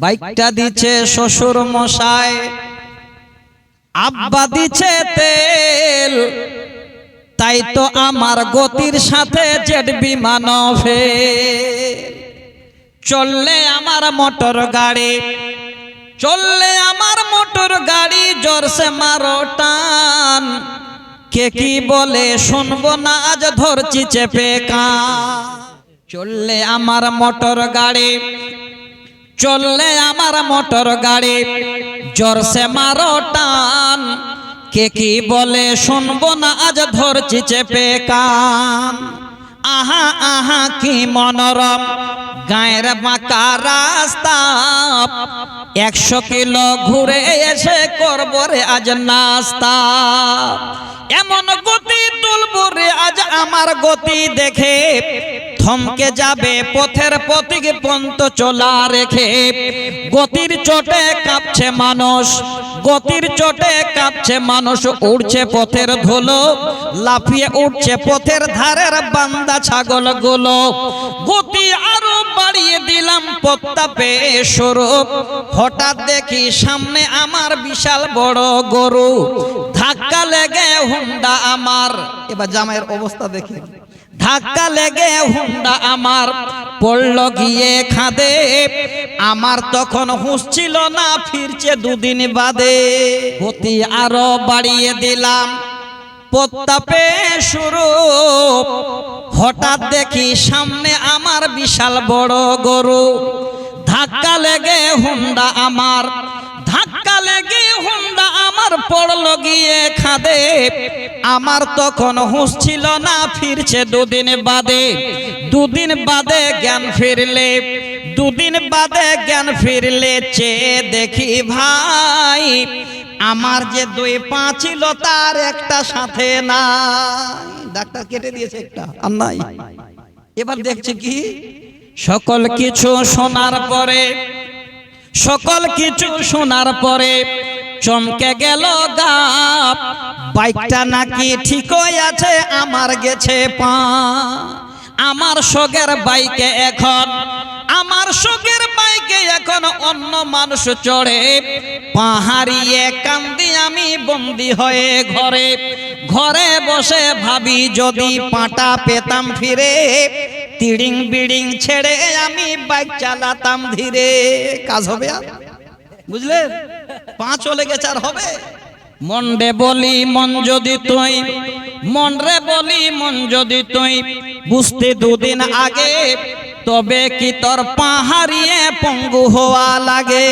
বাইকটা দিচ্ছে শ্বশুর মশাই, আব্বা দিচ্ছে তেল। তাই তো আমার গতির সাথে জেট বিমান চললে আমার মোটর গাড়ি, চললে আমার মোটর গাড়ি, জোরসে মারো টান। কে কি বলে শুনব না, আজ ধরছি চেপে কান। চললে আমার মোটর গাড়ি চললে আমার মোটর গাড়ি। জোরসে মারো টান। কে কি বলে শুনব না, আজ ধরছি চেপে কান। আহা আহা, কি মনোরম। গায়ের বাঁকা রাস্তা। একশো কিলো ঘুরে এসে করব রে আজ নাস্তা। এমন গতি তুলবো রে আজ আমার গতি দেখে। থমকে যাবে পথের পথিক পন্ত চলা রেখে। গতির চোটে কাঁপছে মানুষ, গতির চোটে কাঁপছে মানুষ, উড়ছে পথের ধুলো, লাফিয়ে উঠছে পথের ধারের বান্দা ছাগলগুলো গতি আরও বাড়িয়ে দিলাম পত্তা পেয়ে স্বরূপ। হঠাৎ দেখি সামনে আমার বিশাল বড় গরু। ধাক্কা লেগে হুন্ডা আমার। এবার জামাইয়ের অবস্থা দেখে। ধাক্কা লেগে হুন্ডা আমার পড়ল গিয়ে খাদে। আমার তখন হুঁশ ছিল না, ফিরছে দুদিন বাদে। গতি আরও বাড়িয়ে দিলাম। প্রত্তাপে শুরু। হঠাৎ দেখি সামনে আমার বিশাল বড় গরু। ধাক্কা লেগে হুন্ডা আমার। ধাক্কা লেগে হুন্ডা পড়ল গিয়ে খাদে আমার তখন হুঁশ ছিল না, ফিরছে দুদিন বাদে। দুদিন বাদে জ্ঞান ফিরলে, দুদিন বাদে জ্ঞান ফিরলে চেয়ে দেখি ভাই, আমার যে দুই পা ছিল তার একটা সাথে নাই। ডাক্তার কেটে দিয়েছে একটা, আর নাই। এবার দেখছে কি? সকল কিছু শোনার পরে, সকল কিছু শোনার পরে চমকে গেল গাপ বাইকটা নাকি ঠিকই আছে, আমার গেছে পা। আমার শোকের বাইকে এখন, আমার শোকের বাইকে এখন অন্য মানুষ চড়ে। পাহাড়িয়ে কান্দি আমি বন্দি হয়ে ঘরে। ঘরে বসে ভাবি যদি পাটা পেতাম ফিরে, তিড়িং বিড়িং ছেড়ে আমি বাইক চালাতাম ধীরে। কাজ হবে বুঝলেন? পা চলে গেছে আর হবে? মন রে বলি, মন যদি তুই, মন রে বলি, মন যদি তুই, বুঝতে দুদিন আগে, তবে কি তোর পাহাড়িয়ে পঙ্গু হওয়া লাগে?